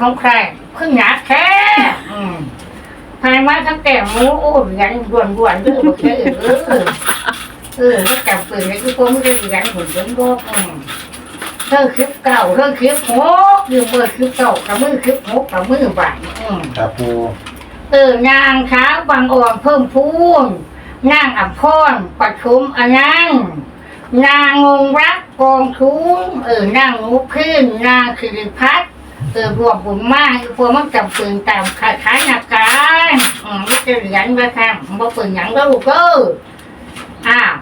ของใครขึ้นหนาแท้อืมภายมาทั้งแต่หมูโอ้ยยันด่วนด่วนๆเด้อบอกเออเออเออแล้วจับปืนเลยคือพวกมึงจะยันหุ่นยนต์บอกอืมเธอคลิปเก่าเธอคลิปหกยืมเบอร์คลิปเก่ากับมือคลิปหกกับมือบ่ายอืมครับปูเออนางช้างบางอ่อนเพิ่มพูนนางอัมพรปัชุมอนันต์นางงงรักกองทุนเออนางนุขึ้นนางสิริพัฒน์ เออรวมบุญมากคือพวกมันจำปืนตามขาดขายนาการอืมไม่จะเหรียญมาทำบ่ปืนหยังก็ลูกเอออ้าว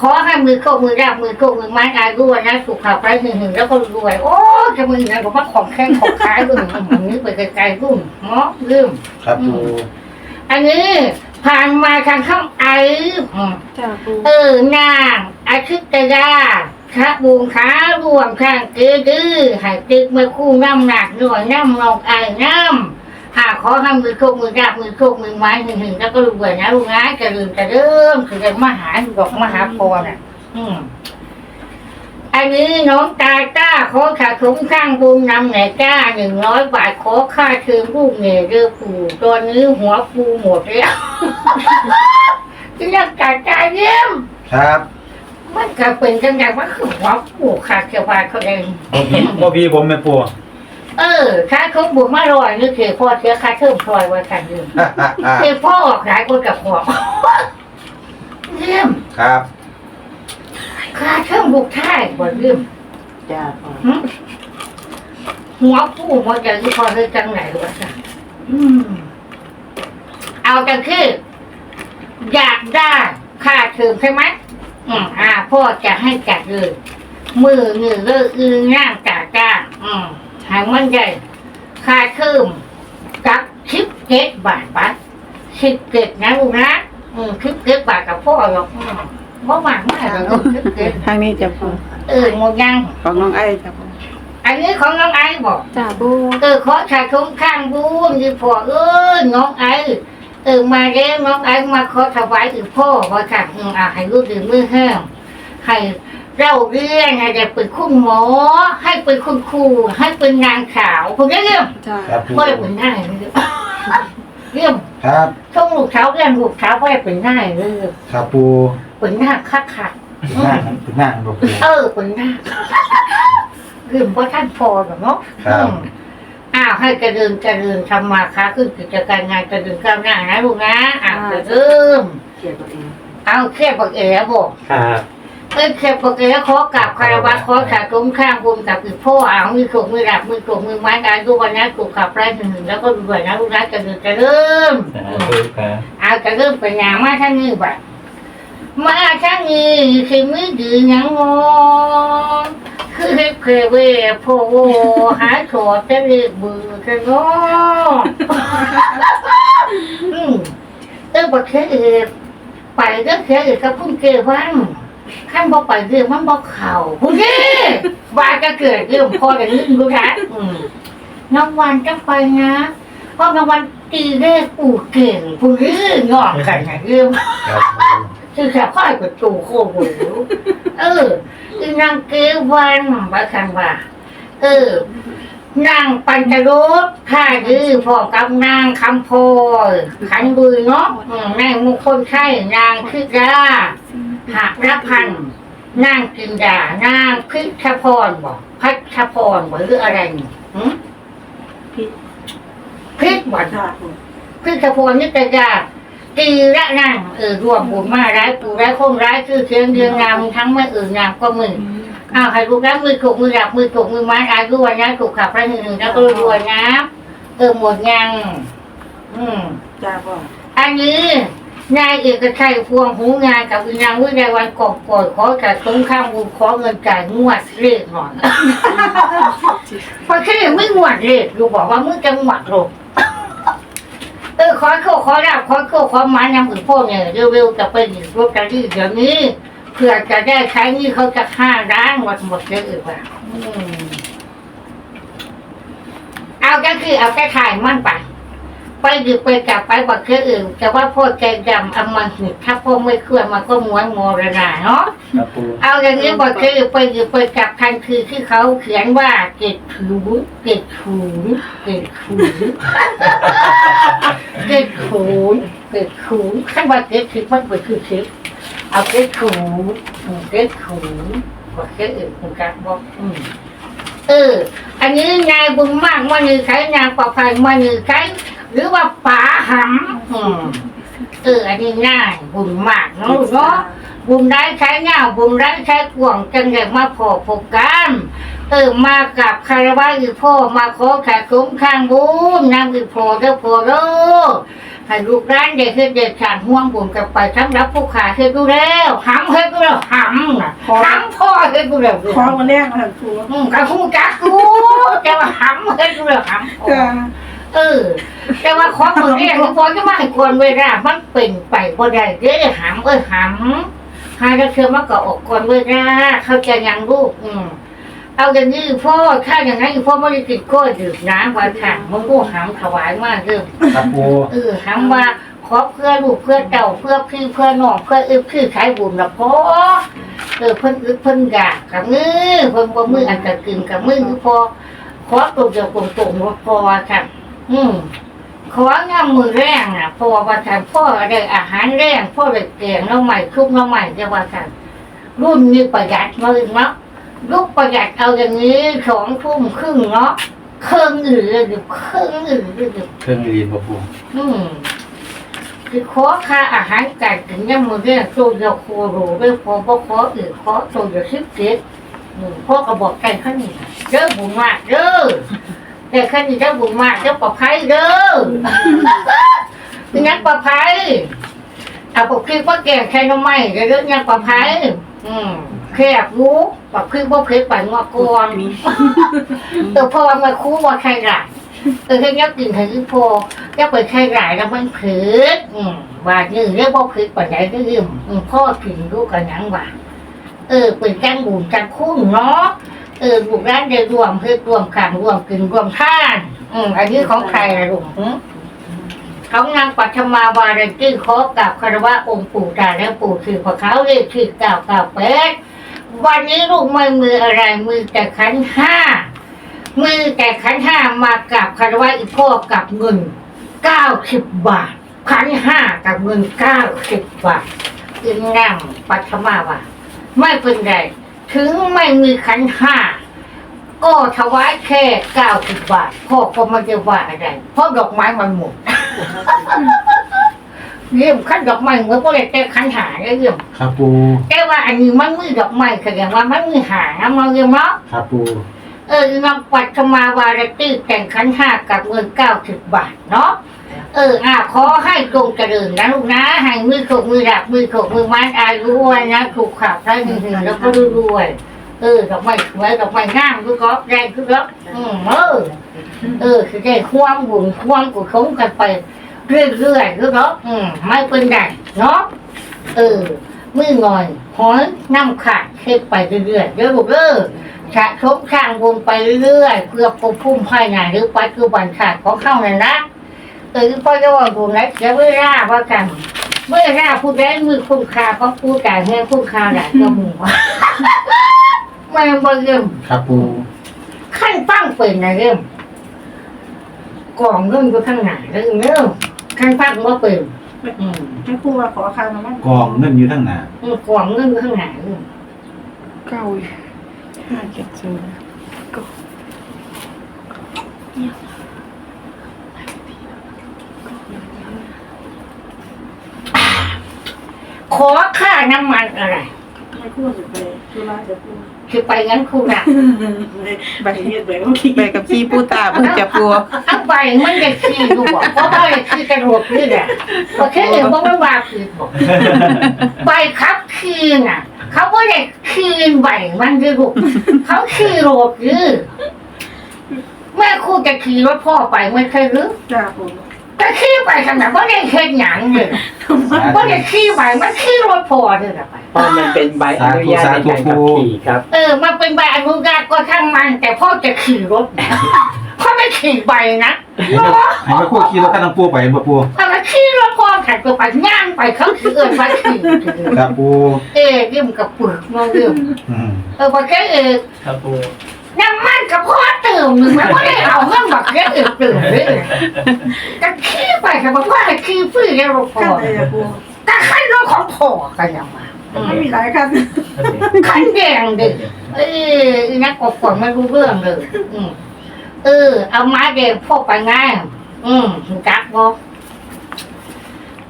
ขอให้มือโคกมือราบมือโคกมือไม้อายุวันนะสุขภาพไปหนึ่งหนึ่งแล้วก็รวย โอ้จะมืออย่างผมว่าของแข้งของขายรุ่นนี้ไปไกลๆรุ่นเนาะลืมครับปูอันนี้ผ่านมาทางข้างไออืมจ้าปู เออนางอาทิตยา ขะบุงขารวมข้างเกดื้อให้ตึกมาคู่น้ำหนักหน่วยน้ำนองไอน้ำหาขอทำมือโชคมือราบมือโชคมือไม้หนึ่งหนึ่งแล้วก็รวยนะลูกนะจะลืมจะเริ่มคือจะมาหาดอกมหาพรน่ะ อืมอันนี้น้องตาจ้าขอขาดสมข้างบุญนำไหนจ้าหนึ่งร้อยบาทขอค่าเชิญลูกเหน่เรือปู่ตัวนี้หัวปูหมดแล้วที่นักตาจ้าเยี่ยมครับ มันก็เป็นจังไงว่าคือหัวปูขาดเกี่ยวกับเขาเอง บ่พี่บ่พี่ผมแม่ปูเออค่าเขาบุญมาลอยนี่คือพ่อเสียค่าเทิมพลอยไว้กันยืมฮ่าฮ่าฮ่าคือพ่อออกหลายคนกับหัวเยี่ยมครับค่าเทิมบุกท่ายบ่เยี่ยมจ้าพ่อหึหัวผู้มันจะที่พอเลยจังไหนวะจ๊ะอืมเอาจังคือ อยากได้ค่าเทอมใช่ไหม อืมอ่าพ่อจะให้จัดเลยมือหนึ่งเลิกอืง่างจ่าจ้างอืมหางมันใหญ่ค่าเทอมกับชิปเก็ตบาทบัตชิปเก็ตนะลูกนะอืมชิปเก็ตบาทกับพ่อหรอกอืมบ่มากมากหรอกชิปเก็ตทางนี้จ้าปูเออหมดยังของน้องไอ้จ้าปูอันนี้ของน้องไอ้บอกจ้าปูเออขอชายคงข้างบุญดีพ่อเอ้ยน้องไอ้ เออมาเด้น้องไอ้มาขอถวายอีกพ่อว่าค่ะอืมอ่าให้รู้ดื่มมือแห้งให้เราเรียนให้ได้เป็นคุณหมอ ให้เป็นคุณครูให้เป็นนางสาวคุณได้เรื่องจ้าครับปูไม่ได้เป็นง่ายเลยเรื่องครับช่วงลูกเช้าเรียนลูกเช้าไม่ได้เป็นง่ายเลยครับปูเป็นหน้าคักคักถึงหน้าถึงหน้าบ่ปู เออเป็นหน้าเรื่องเพราะท่านพอแบบเนาะครับ อืม อ้าวให้กระเดินกระเดินทำมาค้าขึ้นกิจการงานกระเดินก้าวหน้านะลูกนะอ้าวกระเดิมเขียนตัวเองเอาแค่ปักเอ๋บอกครับเอ้ยแค่ปักเอ๋ขอกราบคารวะขอขาดตรงข้างบุญกับอีกพ่ออ้าวมือโขกมือหลับมือโขกมือไม้การดูวันนั้นถูกขับไล่ถึงแล้วก็รวยนะลูกนะกระเดินกระเดิมสาธุครับเอากระเดิมเป็นอย่างมาท่านนี้บ่ะมาท่านนี้คือมือดื้อหยังงอ คือเฮ็ดเพเวโพโวหาโถจะเรียกบือกันเนาะอืมเออบอกเคยเออไปเรื่องเคยเออกับพุ่งเกวันขั้นบอกไปเรื่องมันบอกเข่าพุ่งเกบาจะเกิดเรื่องพอแต่นึกรู้ทัอืมน้องวันจะไปนะเพราะน้องวันตีเลขอู่เก่งพุ่งเรื่องงอกกันนะเรื่องคือแค่พ่ายประตูโค้งหูเออ นางเกวันว่าคันว่า เออนางปัญจรสข้าดื้อพ่อกับนางคำโพยขันบุยเนาะอืมนางมงคลใช่นางคืดาหักรับพันธ์นางกินดานางพิชพรบอกพัชพรบอกหรืออะไรนี่หึพี่พิชบอกจ้าปูพิชพรนิตยา ตีละนั่งเออรวมบุญมาร้ายปูร้ายคงร้ายคือเชียงเรียงงามทั้งไม่อื่นงามก็มึงอ้าวให้ลูกน้ำมือถูกมือดับมือถูกมือไม้อายุวันนะถูกขับไปหนึ่งหนึ่งแล้วก็รวยนะเออหมดยัง อืมจ้าพ่ออันนี้นายเอกชัยพวงหูงานกับวิญญาณวิไลวันกอบก่อยขอจัดสงข้ามบุญขอเงินจ่ายงวดเลขหน่อยเพราะแค่ไม่งวดเลขดูบอกว่ามึงจะงวดลงเออ ขอโคขอรับขอโคขอหมายนำอื่นพวกเนี่ยเร็วๆจะไปหยิบลอตเตอรี่เดี๋ยวนี้เพื่อจะได้ใช้นี่เขาจะห้าร้านหมดหมดเลยอีกว่าอืมเอาก็คือเอาแค่ถ่ายมันไป ไปหยิบไปกลับไปบอกคืออื่น แต่ว่าพ่อใจดำเอามาหิดถ้าพ่อไม่เคลื่อนมันก็ม้วนมรณะเนาะครับปูเอาอย่างนี้บอกคือไปหยิบไปกลับทันทีที่เขาเขียนว่าเกตถูเกตถูเกตถูเกตถูเกตถูขั้นว่าเกตคือมันเป็นคือคิดเอาเกตถูเกตถูบอกคืออื่นคุณกักบอกอืมเออ อันนี้นายบุญมากมันนี่ใช้นางประภัยมันนี่ใช้ หรือว่าป๋าหำอืมเอออันนี้ง่ายบุญมากเนาะลูกเนาะบุญได้ใช้เงาบุญได้ใช้กวางจังเด็กมาพอพบกันเออมากับคารวะอีพ่อมาขอแขกคุ้มข้างบุญนางอีพ่อเด้อพ่อเด้อให้ลูกร้านเด็กเฮ็ดเด็กขาดห่วงบุญกับไปสำหรับผู้ขาเฮ็ดดูแล้วหำเฮ็ดดูแล้วหำน่ะหำพ่อเฮ็ดดูแล้วคล้องมาแรกค่ะครูอืมกระหูจักกูแต่ว่าหำเฮ้ยกูเลยหำจ้า เออ แต่ว่าของมึงเนี่ยมึงพอจะมาให้ควรเวลามันเป็นไปบ่ได้เด้อหำเอ้ยหำหาจะเชื่อมาก็ออกก่อนเวลาเข้าใจยังลูกอืมเอาอย่างนี้พ่อถ้าอย่างนั้นพ่อไม่ได้กินกล้วยดื่มน้ำวันค่ะมึงก็หำถวายมากเด้อครับปูเออถามว่าขอเพื่อลูกเพื่อเต่าเพื่อพี่เพื่อน้องเพื่ออึบคือขายบุญละพ่อเออเพิ่นอึบเพิ่นอยากกับมือเพิ่นบ่มืออันตะกึงกับมือคือพอขอตัวเดียวตรงๆว่าพอว่าค่ะ อืมของามมือแรงน่ะพอว่าค่ะพ่อได้อาหารแรงพ่อได้แกงน้ำใหม่คลุกน้ำใหม่จะว่าค่ะรุ่นนี้ประหยัดมากเนาะลูกประหยัดเอาอย่างนี้สองทุ่มครึ่งเนาะเครื่องอื่นเลยเครื่องอื่นเลยเครื่องรีนบ่ปูอืมคือขอค่าอาหารการกินยังมือเรียกตัวเดียวโคโรด้วยพอบ่ขออื่นขอตัวเดียวสิบเจ็ดอืมพ่อก็บอกกันขั้นนี้เด้อบุญมากเด้อ แต่ขั้นนี้เด้อบุญมากเด้อปลอดภัยเด้อเป็นนักปลอดภัยเอาปกคือว่าแก่แค่น้ำไม้เด้อยังปลอดภัยอืมแคบรู้ปกคือว่าเพชรไปงอกก่อนเออพ่อมาคู่ว่าใครหลักเออแค่ยักกินให้อีพอยักไปแค่หลายแล้วมันเผืดอืมว่านี่เรียกว่าเผืดปัจจัยก็ยืมอืมพ่อกินลูกกันยังว่าเออเป็นแกงบุญกันคุ้มเนาะ เออลูกร้านได้รวมเพื่อรวมขังรวมกินรวมท่านอืมอันนี้ของใครล่ะลุงหือของนางปัทมาวารันตี้ขอกับคารวะองค์ปู่ตาและปู่คือพระเขาเรียกคือเก่าเก่าเป็ดวันนี้ลูกไม่มืออะไรมือแต่ขันห้ามือแต่ขันห้ามากับคารวะอีพ่อกับเงินเก้าสิบบาทขันห้ากับเงินเก้าสิบบาทอึงนั่งปัทมาวาไม่เป็นไร ถึงไม่มีขันห้าก็ถวายแค่เก้าสิบบาทพ่อก็ไม่ได้ว่าอะไรเพราะดอกไม้มันหมดเยี่ยมขั้นดอกไม้เหมือนพวกเราแต่ขันหาเนี่ยเยี่ยมครับปูแต่ว่าอันนี้มันมือดอกไม้แสดงว่ามันมือหานะมันเยี่ยมเนาะครับปู เออนางปัทมาวาไรตี้แต่งขันห้ากับเงินเก้าสิบบาทเนาะเอออะขอให้จงเจริญนะลูกนะ ให้มือขกมือดับมือขกมือไม้อายุวันนะถูกขับได้หนึ่งแล้วก็รวยๆเออดอกไม้สวยดอกไม้งามคือก็แรงคือก็อืมเออเออคือได้ความบุญความกุศลกันไปเรื่อยๆคือก็อืมไม่เป็นไรเนาะเออมือหน่อยหอยน้ำขาดเค็ไปเรื่อยๆเดี๋ยวลูกเออ สะสมข้างวงไปเรื่อยๆเพื่อปกพุ่มภายในหรือปัจจุบันขาดของเข้านั่นนะเออพ่อจะว่าดูนะเสียเวลาว่ากันเมื่อราพูดได้มือคุณค่าของผู้จ่ายเงินคุณค่าหลายก็มึงว่าไม่บ่เริ่มครับปูขั้นปั้งเป็นนะเริ่มกล่องเงินอยู่ข้างหน้าเริ่มเริ่มขั้นปั้งว่าเป็นอืมให้ครูมาขอคางมามั่งกองเงินอยู่ทั้งหน้าอืมกล่องเงินอยู่ข้างหน้าเริ่มเก้า ห้าเจ็ดศูนย์ขอค่าน้ำมันอะไรให้ครูจะไปธุระจะพูดคือไปงั้นครูนะใบเฮ็ดใบก็ขี้ไปกับพี่ปูตาเพิ่งจะปัวเอาไปมันจะขี้ดูบอกเพราะว่าขี้กระโดดนี่แหละเพราะแค่เห็นว่ามันว่าคือบอกไปครับขี้น่ะ เขาก็ได้ขี้ไหวมันจะลูกเขาขี้โรดยือแม่ครูจะขี่รถพ่อไปไม่เคยหรือจ้าผมก็ขี่ไปทางไหนว่าได้เห็นหยังเลยว่าได้ขี่ไปมันขี่รถพ่อเลยละไปเพราะมันเป็นใบอนุญาตในการขับขี่ครับ เออมันเป็นใบอนุญาตก็ช่างมัน แต่พ่อจะขี่รถเพราะไม่ไม่ขี่ใบนะให้แม่ให้แม่ครัวขี่รถคันน้ำปูไปบ่ปูเอาไปขี่รถ พ่อขัดตัวไปย่างไปเขาถือเอินไปขี่ครับปูเอ๊ะยืมกับปึกมายืมอืมเออพอแค่เออครับปูน้ำมันกับพ่อเติมหนึ่งมันก็ได้เอาเงินบักแค่เออเติมเลยก็ขี่ไปค่ะบอกว่าขี่ฟรีแล้วพอขั้นใดอะปูก็ขั้นรถของพ่อกันยังมาไม่มีหลายขั้นขั้นแดงดิเอออีนักกบกไม่รู้เรื่องเลยอืมเออ เอาไม้แดงพกไปง่ายอืมจักบอก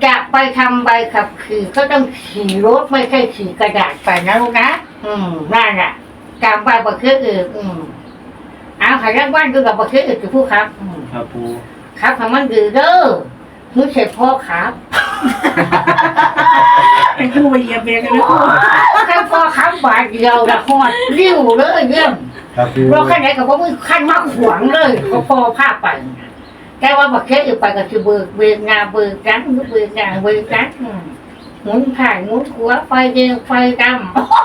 จะไปทำใบขับขี่ก็ต้องขี่รถไม่ใช่ขี่กระดาษไปนะลูกนะ อืมนั่นแหละจำใบประเคืออื่นอืมเอาขยันว่านดูกับประเคืออื่นคือผู้ครับอืมครับปูครับทำมันดีเด้อมือเสร็จพ่อครับไอ้ปูไปเหยียบเบรกกันนะปูแค่พ่อครับบาทเดียวละหอดริ้วเลยเยี่ยมครับปูเราขั้นไหนกับว่ามือขั้นมากหวงเลยเขาพอภาพไป แต่ว่าบักเค้อยู่ไปก็คือเบิกเบิกงาเบิกกันเบิกงาเบิกกันอืมหมุนผ่านหมุนขัวไฟแดงไฟด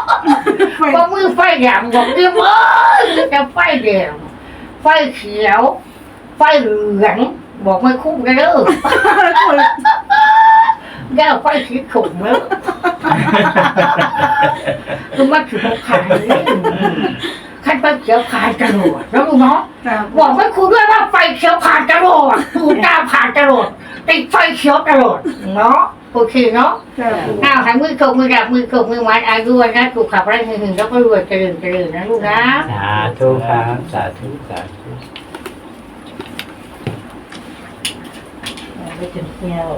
ำไฟว่ามือไฟดำบอกเรียบเอ้ยจะไฟแดงไฟเขียว ไฟเหลืองบอกไม่คุ้มกันเด้อแก้วไฟสีขุ่มแล้วคือมันถือว่าขาย เลยขั้นไฟเขียวผ่านจรวดแล้วรู้เนาะครับบอกให้คุณด้วยว่าไฟเขียวผ่านจรวดตูตาผ่านจรวดติดไฟเขียวจรวดเนาะโอเคเนาะครับปูอ้าวให้มือโกมือดับมือโกมือมัดอายุวันนะถูกขับไล่หึงๆแล้วก็รวยเจริญเจริญนะลูกนะสาธุครับสาธุสาธุไปถึงเที่ยว